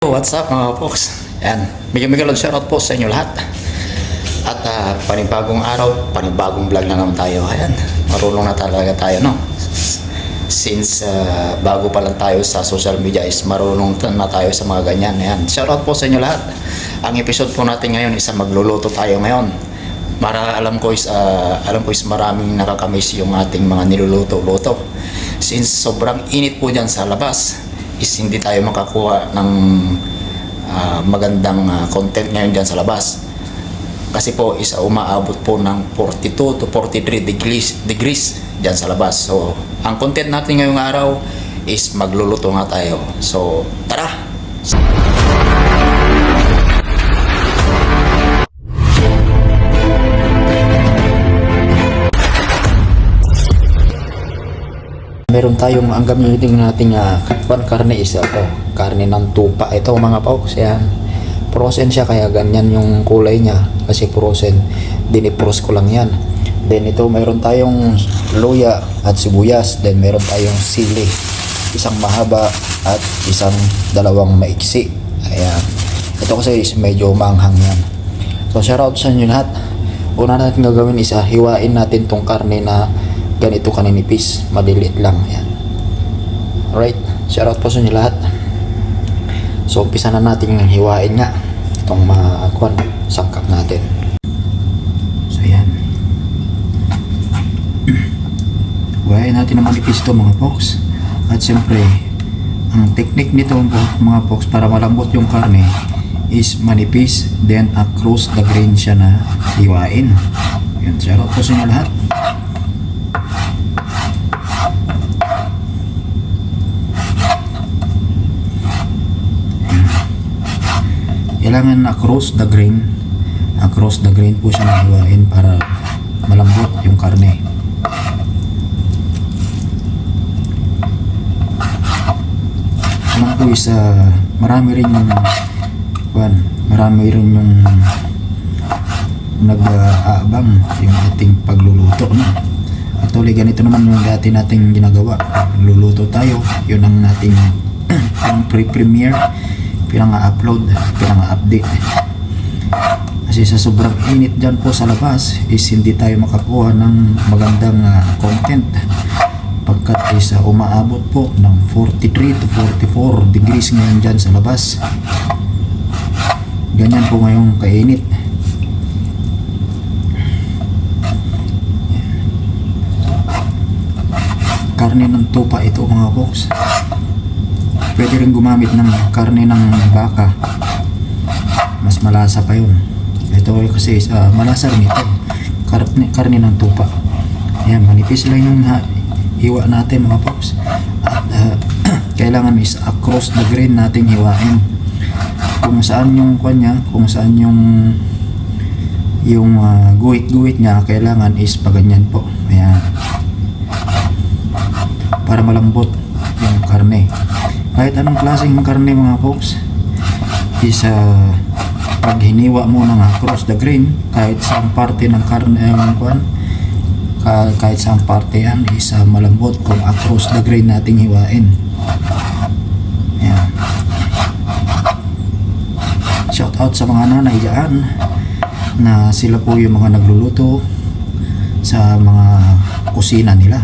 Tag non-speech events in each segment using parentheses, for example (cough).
What's up mga folks? Yan, bigyan bigyan shoutout po sa inyo lahat. At ah, panibagong araw, panibagong vlog na naman tayo. Ayan, marunong na talaga tayo, no? Since ah, bago pa lang tayo sa social media is marunong na tayo sa mga ganyan. Ayan, shoutout po sa inyo lahat. Ang episode po natin ngayon is magluluto tayo ngayon. Mara alam ko is ah, alam ko is maraming nakakamiss yung ating mga niluluto-luto. Since sobrang init po diyan sa labas, is hindi tayo makakuha ng ah, magandang ah, content ngayon dyan sa labas. Kasi po is ah, umaabot po ng 42 to 43 degrees, degrees dyan sa labas. So, ang content natin ngayong araw is magluluto nga tayo. So, tara! Meron tayong ang gamitin nating uh, karne is ito. Karne ng tupa. Ito mga folks, yan. Frozen siya kaya ganyan yung kulay niya kasi frozen. Dinipros ko lang yan. Then ito meron tayong luya at sibuyas. Then meron tayong sili. Isang mahaba at isang dalawang maiksi. Ayan. Ito kasi is medyo manghang yan. So shoutout sa inyo lahat. Una natin gagawin is ah, hiwain natin tong karne na ganito kaninipis. Maliliit lang. Ayan. Alright. Shoutout po sa inyo lahat. So, umpisa na natin hiwain nga itong mga kwan, sangkap natin. So, yan. (clears throat) Hiwain natin ng manipis ito mga folks. At siyempre, ang technique nito mga folks para malambot yung karne is manipis then across the grain siya na hiwain. Yan, shoutout po sa inyo lahat. Kailangan across the grain across the grain po siya nahiwain para malambot yung karne ano po is uh, marami rin yung kwan, marami rin yung nag-aabang yung ating pagluluto no? Actually, ganito naman yung dati nating ginagawa. Luluto tayo, yun ang nating (clears throat) ang pre-premiere pinang-upload, pinang-update. Kasi sa sobrang init dyan po sa labas is hindi tayo makakuha ng magandang ah, content pagkat is ah, umaabot po ng 43 to 44 degrees ngayon dyan sa labas. Ganyan po ngayong kainit. Karne ng tupa ito mga folks pwede rin gumamit ng karne ng baka. Mas malasa pa yun. Ito kasi uh, malasa rin ito karne, karne ng tupa. Yan manipis lang yung ha, hiwa natin mga pops. At uh, (clears throat) kailangan is across the grain nating hiwain. Kung saan yung kanya kung saan yung yung uh, guhit-guhit niya kailangan is paganyan po. Ayan. Para malambot yung karne kahit anong klaseng karne mga folks is uh, pag hiniwa mo ng across the grain kahit sa parte ng karne yung kwan ka, kahit sa parte yan is uh, malambot kung across the grain nating hiwain. Yan. Shout out sa mga nanay dyan na sila po yung mga nagluluto sa mga kusina nila.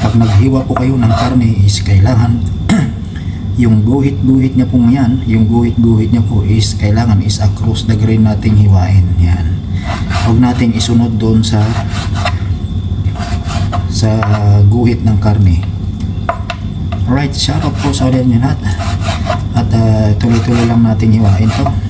Pag naghiwa po kayo ng karne is kailangan yung guhit-guhit niya pong yan, yung guhit-guhit niya po is kailangan is across the grain nating hiwain. Yan. Huwag nating isunod doon sa sa guhit ng karne. Alright, shout out po sa ulit nyo lahat. At uh, tuloy-tuloy lang nating hiwain to.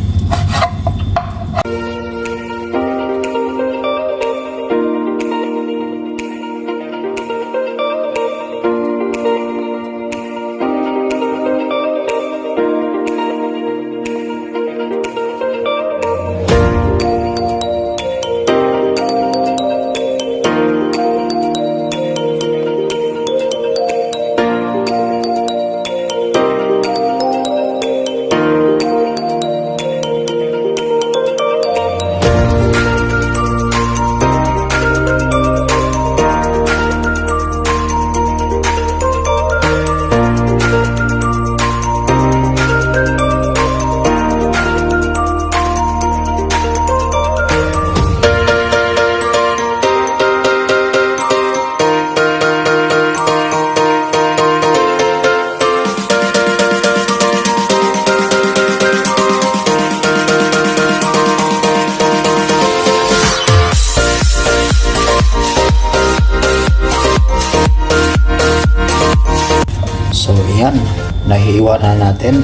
Natin.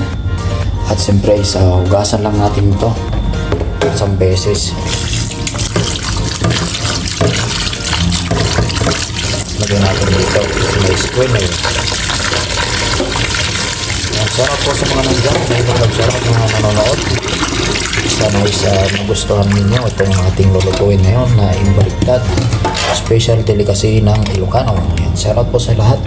At siyempre, sa hugasan lang natin ito. Isang beses. Lagyan natin dito. May yun. Ang sarap po sa mga nandiyan. Dahil ang sarap mga nanonood. Sana is uh, magustuhan ninyo itong ating lulutuin ngayon na imbaliktad. Special delicacy ng Ilocano. Yan, out po sa lahat.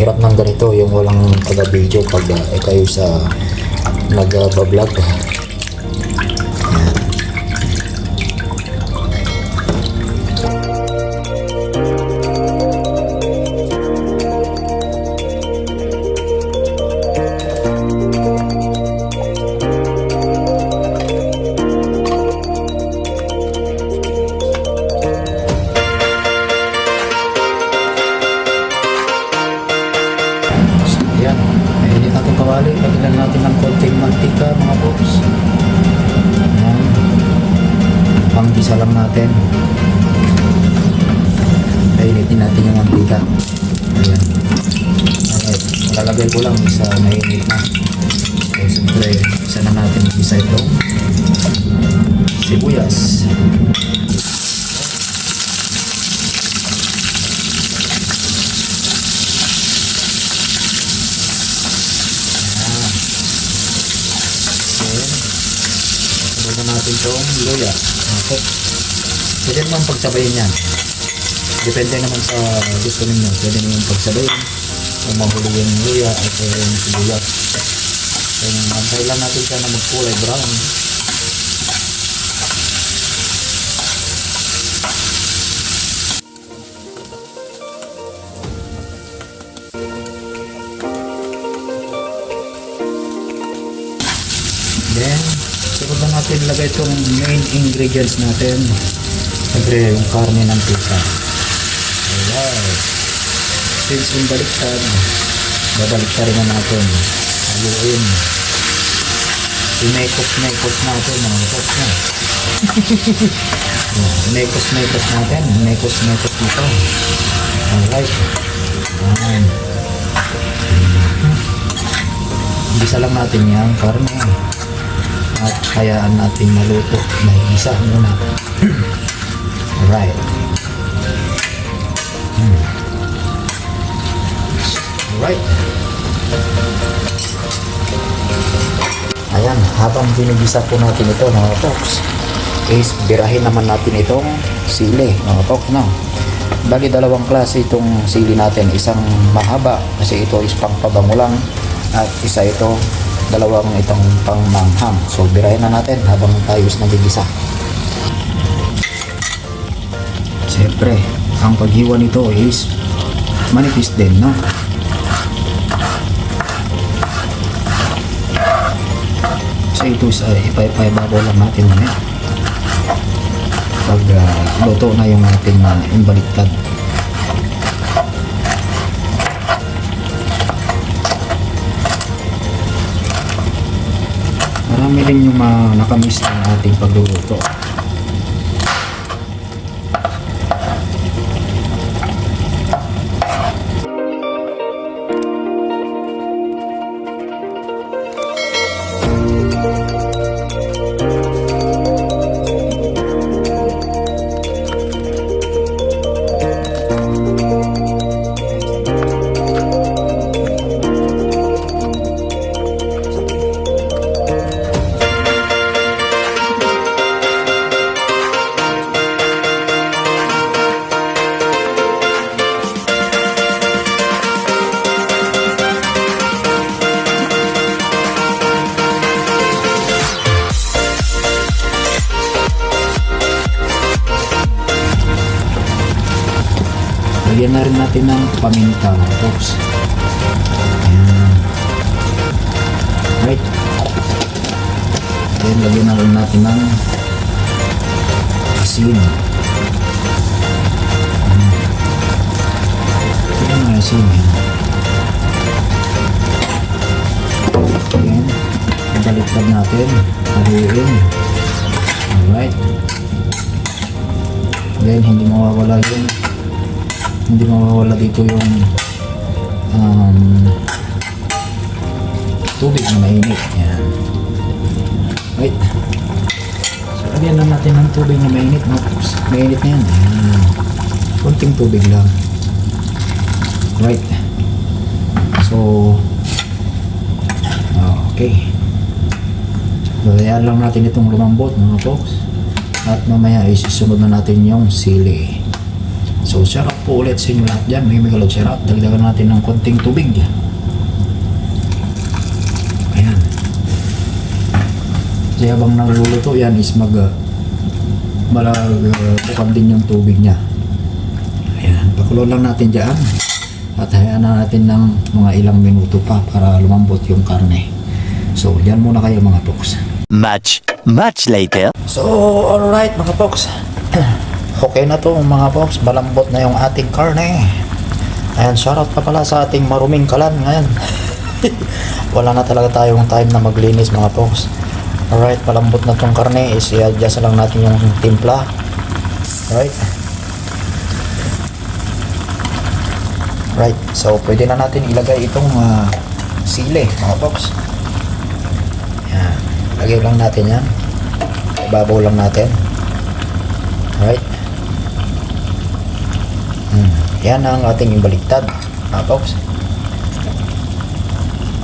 Hirap ng ganito yung walang taga-video pag uh, eh, kayo sa nag-vlog. Sa mainit na. So, siyempre, isa na natin isa ito. Sibuyas. Sunod na natin itong luya. Okay. Pwede naman pagsabayin yan. Depende naman sa gusto ninyo. Pwede naman pagsabayin. Kung mahuli luya at yung sibuyas. Kung antay lang natin siya na magkulay brown. Then, sunod na natin ilagay itong main ingredients natin. Siyempre, yung karne ng pizza. Alright. Since yung baliktad, babaliktad rin na natin. Haluin. Inekos-nekos natin mga na. (laughs) Oh, Inekos-nekos natin. Inekos-nekos nito. Alright. Ayan. Bisa lang natin yan, karne at hayaan natin maluto na isa muna. (clears throat) Alright. Alright. Ayan, habang binigisa po natin ito mga folks, is birahin naman natin itong sili mga folks, no? Bali dalawang klase itong sili natin, isang mahaba kasi ito is pangpabango lang at isa ito dalawang itong pangmanghang. So birahin na natin habang tayo is nagigisa. Siyempre, ang paghiwa nito is manipis din, no? So ito is uh, ipaipababaw lang natin mamaya. Pag uh, luto na yung ating uh, imbaliktad. Marami rin yung mga nakamiss ng ating pagluluto. Lagyan na rin natin ng paminta, mga folks. Ayan. Right. Then, lagyan na rin natin ng asin. Ayan. Lagyan ng asin. Ayan. Ayan. Baliktad natin. Haluin. Alright. Then, hindi mawawala yung hindi mawawala dito yung um, tubig na mainit. Yan. Wait. So, lagyan lang natin ng tubig na mainit. Pops. Mainit na yan. Yan. Kunting tubig lang. Right. So, okay. So, hayaan lang natin itong lumambot mga folks. At mamaya isisunod na natin yung sili. So, sarap po ulit sa inyo lahat dyan. May may kalog sarap. Dagdagan natin ng konting tubig. Ayan. Kasi habang naluluto yan is mag uh, malagpukan din yung tubig niya. Ayan. Pakulo lang natin dyan. At hayaan na natin ng mga ilang minuto pa para lumambot yung karne. So, dyan muna kayo mga folks. Much, much later. So, alright mga folks. (clears throat) Okay na to mga folks. Malambot na yung ating karne. Ayan, shoutout pa pala sa ating maruming kalan ngayon. (laughs) Wala na talaga tayong time na maglinis mga folks. Alright, malambot na tong karne. Is i-adjust lang natin yung timpla. Alright. Right, so pwede na natin ilagay itong ah, sili mga folks. Yan. Lagay lang natin yan. Ibabaw lang natin. Right. Yan ang ating ibaligtad. Mga folks.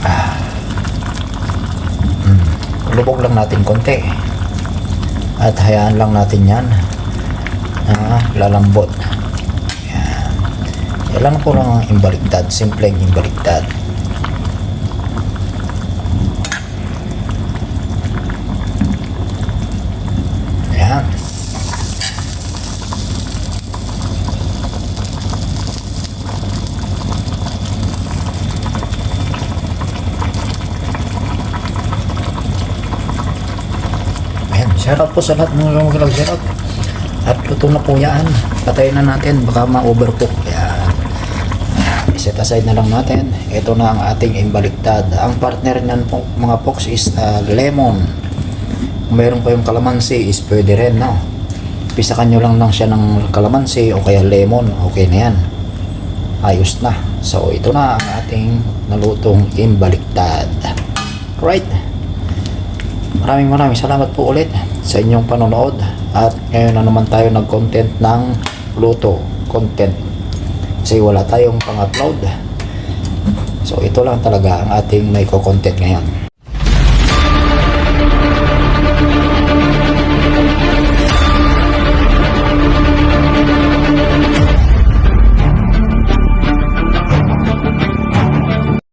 Ah. Hmm. Lubog lang natin konti. At hayaan lang natin yan. Ah, lalambot. Yan. Yan lang po lang ang imbaligtad. Simpleng imbaligtad. Yan. Ayan, shout out po sa lahat ng mga mag shout out. At luto na po yan. Patayin na natin, baka ma-overcook. Ayan. Set aside na lang natin. Ito na ang ating imbaliktad. Ang partner niyan po, mga pox is uh, lemon. Kung meron pa yung kalamansi is pwede rin, no? Pisakan nyo lang lang siya ng kalamansi o kaya lemon. Okay na yan. Ayos na. So, ito na ang ating nalutong imbaliktad. Right. Maraming maraming salamat po ulit sa inyong panonood. At ngayon na naman tayo nag-content ng luto content. Kasi wala tayong pang-upload. So ito lang talaga ang ating may content ngayon